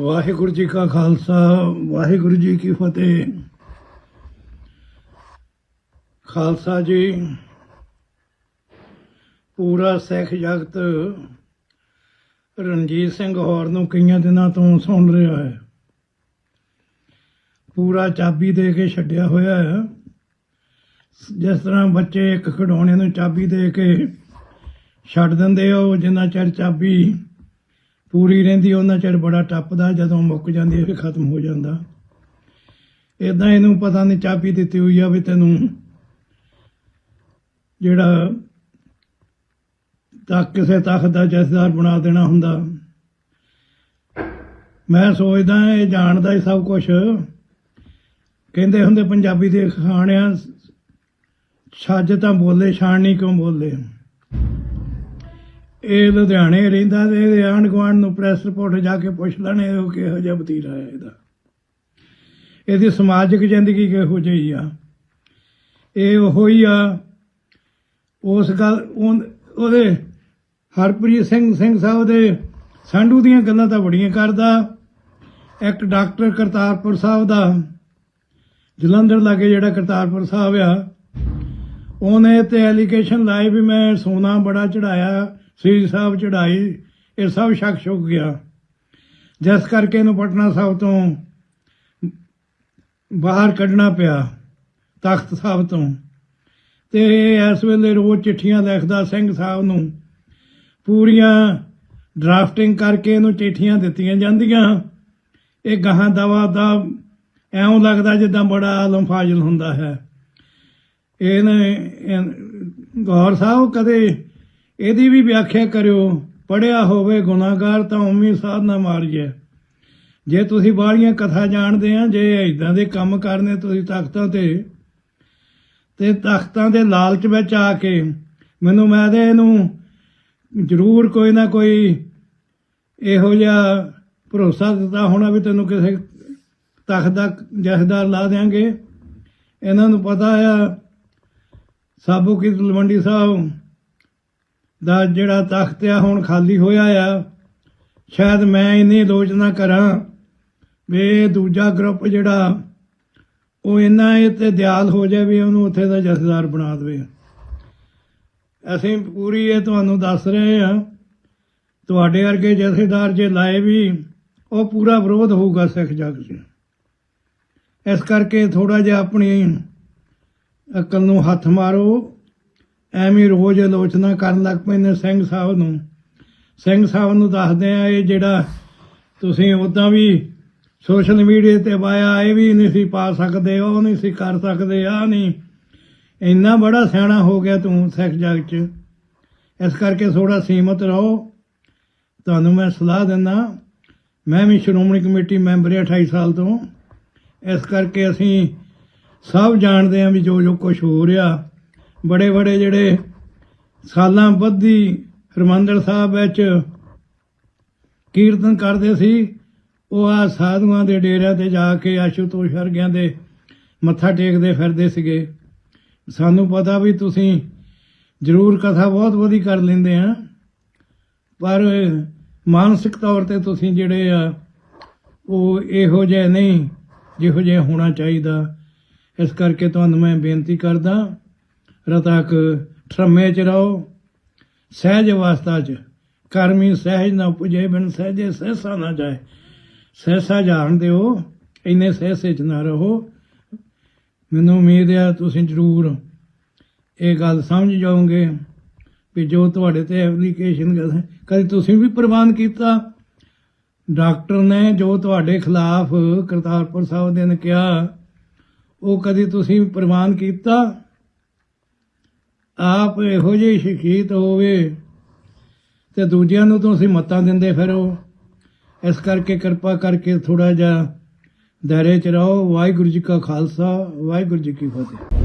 ਵਾਹਿਗੁਰੂ ਜੀ ਕਾ ਖਾਲਸਾ, ਵਾਹਿਗੁਰੂ ਜੀ ਕੀ ਫਤਿਹ। ਖਾਲਸਾ ਜੀ, ਪੂਰਾ ਸਿੱਖ ਜਗਤ ਰਣਜੀਤ ਸਿੰਘ ਹੌਰ ਨੂੰ ਕਈਆਂ ਦਿਨਾਂ ਤੋਂ ਸੁਣ ਰਿਹਾ ਹੈ। ਪੂਰਾ ਚਾਬੀ ਦੇ ਕੇ ਛੱਡਿਆ ਹੋਇਆ ਹੈ। ਜਿਸ ਤਰ੍ਹਾਂ ਬੱਚੇ ਇੱਕ ਖਿਡੌਣੇ ਨੂੰ ਚਾਬੀ ਦੇ ਕੇ ਛੱਡ ਦਿੰਦੇ ਆ, ਉਹ ਜਿੰਨਾ ਚਿਰ ਚਾਬੀ ਪੂਰੀ ਰਹਿੰਦੀ, ਉਹਨਾਂ ਚਿਰ ਬੜਾ ਟੱਪਦਾ, ਜਦੋਂ ਮੁੱਕ ਜਾਂਦੀ ਹੈ, ਫਿਰ ਖਤਮ ਹੋ ਜਾਂਦਾ। ਇਦਾਂ ਇਹਨੂੰ ਪਤਾ ਨਹੀਂ, ਚਾਬੀ ਦਿੱਤੀ ਹੋਈ ਆ ਵੀ ਤੈਨੂੰ ਜਿਹੜਾ ਤਾਂ ਕਿਸੇ ਤਖਤ ਦਾ ਜਥੇਦਾਰ ਬਣਾ ਦੇਣਾ ਹੁੰਦਾ। ਮੈਂ ਸੋਚਦਾ, ਇਹ ਜਾਣਦਾ ਹੀ ਸਭ ਕੁਝ ਕਹਿੰਦੇ ਹੁੰਦੇ, ਪੰਜਾਬੀ ਦੇ ਖਾਣਿਆਂ, ਛੱਜ ਤਾਂ ਬੋਲੇ, ਛਾਣ ਨਹੀਂ ਕਿਉਂ ਬੋਲੇ ਇਹ ਲੁਧਿਆਣੇ ਰਹਿੰਦਾ ਤੇ ਇਹਦੇ ਆਂਢ ਗੁਆਂਢ ਨੂੰ ਪ੍ਰੈਸ ਰਿਪੋਰਟ ਜਾ ਕੇ ਪੁੱਛ ਲੈਣੇ ਉਹ ਕਿਹੋ ਜਿਹਾ ਵਤੀਰਾ ਹੈ ਇਹਦਾ। ਇਹਦੀ ਸਮਾਜਿਕ ਜ਼ਿੰਦਗੀ ਕਿਹੋ ਜਿਹੀ ਆ। ਇਹ ਉਹੋ ਹੀ ਆ, ਉਸ ਗੱਲ ਉਹਦੇ ਹਰਪ੍ਰੀਤ ਸਿੰਘ ਸਿੰਘ ਸਾਹਿਬ ਦੇ ਸੰਧੂ ਦੀਆਂ ਗੱਲਾਂ ਤਾਂ ਬੜੀਆਂ ਕਰਦਾ। ਇੱਕ ਡਾਕਟਰ ਕਰਤਾਰਪੁਰ ਸਾਹਿਬ ਦਾ ਜਲੰਧਰ ਲਾਗੇ ਜਿਹੜਾ ਕਰਤਾਰਪੁਰ ਸਾਹਿਬ ਆ ਉਹਨੇ ਤੇ ਐਲੀਗੇਸ਼ਨ ਲਾਈ ਵੀ ਮੈਂ ਸੋਨਾ ਬੜਾ ਚੜਾਇਆ, ਸ੍ਰੀ ਸਾਹਿਬ ਚੜਾਈ, ਇਹ ਸਭ ਸ਼ੱਕ ਛੁੱਕ ਗਿਆ। ਜਿਸ ਕਰਕੇ ਇਹਨੂੰ ਪਟਨਾ ਸਾਹਿਬ ਤੋਂ ਬਾਹਰ ਕੱਢਣਾ ਪਿਆ, ਤਖਤ ਸਾਹਿਬ ਤੋਂ। ਤੇ ਇਹ ਇਸ ਵੇਲੇ ਰੋਜ਼ ਚਿੱਠੀਆਂ ਲਿਖਦਾ ਸਿੰਘ ਸਾਹਿਬ ਨੂੰ। ਪੂਰੀਆਂ ਡਰਾਫਟਿੰਗ ਕਰਕੇ ਇਹਨੂੰ ਚਿੱਠੀਆਂ ਦਿੱਤੀਆਂ ਜਾਂਦੀਆਂ। ਇਹ ਗਾਹਾਂ ਦਵਾ ਦਾ ਐਉਂ ਲੱਗਦਾ ਜਿੱਦਾਂ ਬੜਾ ਆਲਮ ਫਾਜ਼ਲ ਹੁੰਦਾ ਹੈ। ਇਹਨੇ ਗੌਰ ਸਾਹਿਬ, ਕਦੇ ਇਹਦੀ ਵੀ ਵਿਆਖਿਆ ਕਰਿਓ। ਪੜਿਆ ਹੋਵੇ ਗੁਨਾਹਗਾਰ ਤਾਂ ਉਮੀ ਸਾਧਨਾ ਮਾਰੀਏ। ਜੇ ਤੁਸੀਂ ਬਾਹਲੀਆਂ ਕਥਾ ਜਾਣਦੇ ਆ, ਜੇ ਇਦਾਂ ਦੇ ਕੰਮ ਕਰਨੇ ਤੁਸੀਂ ਤਖਤਾਂ ਤੇ ਤੇ ਤਖਤਾਂ ਦੇ ਲਾਲਚ ਵਿੱਚ ਆ ਕੇ ਮੈਨੂੰ ਮੈਂ ਤੇ ਇਹਨੂੰ ਜ਼ਰੂਰ ਕੋਈ ਨਾ ਕੋਈ ਇਹੋ ਜਿਹਾ ਭਰੋਸਾ ਦਿੱਤਾ ਹੋਣਾ ਵੀ ਤੈਨੂੰ ਕਿਸੇ ਤਖਤ ਦਾ ਜਥੇਦਾਰ ਲਾ ਦੇਾਂਗੇ ਇਹਨਾਂ ਨੂੰ ਪਤਾ ਆ ਸਾਬੂ ਕੀ ਤਲਵੰਡੀ ਸਾਹਿਬ ਦਾ ਜਿਹੜਾ ਤਖਤ ਆ, ਹੁਣ ਖਾਲੀ ਹੋਇਆ ਆ। ਸ਼ਾਇਦ ਮੈਂ ਇੰਨੀ ਆਲੋਚਨਾ ਕਰਾਂ ਵੀ ਦੂਜਾ ਗਰੁੱਪ ਜਿਹੜਾ, ਉਹ ਇੰਨਾ ਇਹ ਤੇ ਦਿਆਲ ਹੋ ਜਾਵੇ ਵੀ ਉਹਨੂੰ ਉੱਥੇ ਦਾ ਜਥੇਦਾਰ ਬਣਾ ਦੇਵੇ। ਅਸੀਂ ਪੂਰੀ ਇਹ ਤੁਹਾਨੂੰ ਦੱਸ ਰਹੇ ਆ ਤੁਹਾਡੇ ਵਰਗੇ ਜਥੇਦਾਰ ਜੇ ਲਾਏ ਵੀ, ਉਹ ਪੂਰਾ ਵਿਰੋਧ ਹੋਊਗਾ ਸਿੱਖ ਜਗ 'ਚ ਇਸ ਕਰਕੇ ਥੋੜਾ ਜਿਹਾ ਆਪਣੀ ਅਕਲ ਨੂੰ ਹੱਥ ਮਾਰੋ। ਐਵੇਂ ਰੋਜ਼ ਆਲੋਚਨਾ ਕਰਨ ਲੱਗ ਪੈਂਦੇ ਸਿੰਘ ਸਾਹਿਬ ਨੂੰ। ਸਿੰਘ ਸਾਹਿਬ ਨੂੰ ਦੱਸਦੇ ਆ, ਇਹ ਜਿਹੜਾ ਤੁਸੀਂ ਉਦਾਂ ਵੀ ਸੋਸ਼ਲ ਮੀਡੀਆ ਤੇ ਪਾਇਆ, ਇਹ ਵੀ ਨਹੀਂ ਸੀ ਪਾ ਸਕਦੇ, ਉਹ ਨਹੀਂ ਸੀ ਕਰ ਸਕਦੇ ਆ ਨਹੀਂ। ਇੰਨਾ ਬੜਾ ਸਿਆਣਾ ਹੋ ਗਿਆ ਤੂੰ ਸਿੱਖ ਜਗ 'ਚ। ਇਸ ਕਰਕੇ ਥੋੜਾ ਸੀਮਤ ਰਹੋ। ਤੁਹਾਨੂੰ ਮੈਂ ਸਲਾਹ ਦਿੰਦਾ, ਮੈਂ ਵੀ ਸ਼੍ਰੋਮਣੀ ਕਮੇਟੀ ਮੈਂਬਰ ਹਾਂ 28 ਸਾਲ ਤੋਂ। ਇਸ ਕਰਕੇ ਅਸੀਂ ਸਭ ਜਾਣਦੇ ਹਾਂ ਵੀ ਜੋ ਜੋ ਕੁਝ ਹੋ ਰਿਹਾ। ਬੜੇ ਬੜੇ ਜਿਹੜੇ ਸਾਲਾਂ ਬੱਧੀ ਹਰਮੰਦਰ ਸਾਹਿਬ ਵਿੱਚ ਕੀਰਤਨ ਕਰਦੇ ਸੀ, ਉਹ ਆ ਸਾਧੂਆਂ ਦੇ ਡੇਰਿਆਂ ਤੇ ਜਾ ਕੇ ਆਸ਼ੂਤੋਸ਼ ਵਰਗਿਆਂ ਦੇ ਮੱਥਾ ਟੇਕਦੇ ਫਿਰਦੇ ਸੀਗੇ। ਸਾਨੂੰ ਪਤਾ ਵੀ ਤੁਸੀਂ ਜ਼ਰੂਰ ਕਥਾ ਬਹੁਤ ਵਧੀ ਕਰ ਲੈਂਦੇ ਆ। ਪਰ ਮਾਨਸਿਕ ਤੌਰ ਤੇ ਤੁਸੀਂ ਜਿਹੜੇ ਆ, ਉਹ ਇਹੋ ਜਿਹੇ ਨਹੀਂ, ਜਿਹੋ ਜਿਹੇ ਹੋਣਾ ਚਾਹੀਦਾ। ਇਸ ਕਰਕੇ ਤੁਹਾਨੂੰ ਮੈਂ ਬੇਨਤੀ ਕਰਦਾ ਰਤਕ ਠਰਮੇ ਚ ਰਹੋ, ਸਹਿਜ ਅਵਸਥਾ ਚ। ਕਰਮੀ ਸਹਿਜ ਨਾ ਪੁਜੇ ਬਿਨ ਸਹਿਜੇ ਸਹਿਸਾ ਨਾ ਜਾਏ। ਸਹਿਸਾ ਜਾਣ ਦਿਓ, ਇੰਨੇ ਸਹਿਸੇ ਚ ਨਾ ਰਹੋ। ਮੈਨੂੰ ਉਮੀਦ ਹੈ ਤੁਸੀਂ ਜ਼ਰੂਰ ਇਹ ਗੱਲ ਸਮਝ ਜਾਓਗੇ ਵੀ ਜੋ ਤੁਹਾਡੇ ਤੇ ਐਪਲੀਕੇਸ਼ਨ ਕਦੇ ਤੁਸੀਂ ਵੀ ਪ੍ਰਵਾਨ ਕੀਤਾ? ਡਾਕਟਰ ਨੇ ਜੋ ਤੁਹਾਡੇ ਖਿਲਾਫ ਕਰਤਾਰਪੁਰ ਸਾਹਿਬ ਦੇ ਨੇ ਕਿਹਾ ਉਹ ਕਦੀ ਤੁਸੀਂ ਪ੍ਰਵਾਨ ਕੀਤਾ? ਆਪ ਇਹੋ ਜਿਹੇ ਸ਼ਖੀਤ ਹੋਵੇ ਤੇ ਦੂਜਿਆਂ ਨੂੰ ਤੁਸੀਂ ਮੱਤਾਂ ਦਿੰਦੇ ਫਿਰੋ। ਇਸ ਕਰਕੇ ਕਿਰਪਾ ਕਰਕੇ ਥੋੜਾ ਜਿਹਾ ਦਾਇਰੇ ਚ ਰਹੋ। ਵਾਹਿਗੁਰੂ ਜੀ ਕਾ ਖਾਲਸਾ, ਵਾਹਿਗੁਰੂ ਜੀ ਕੀ ਫਤਿਹ।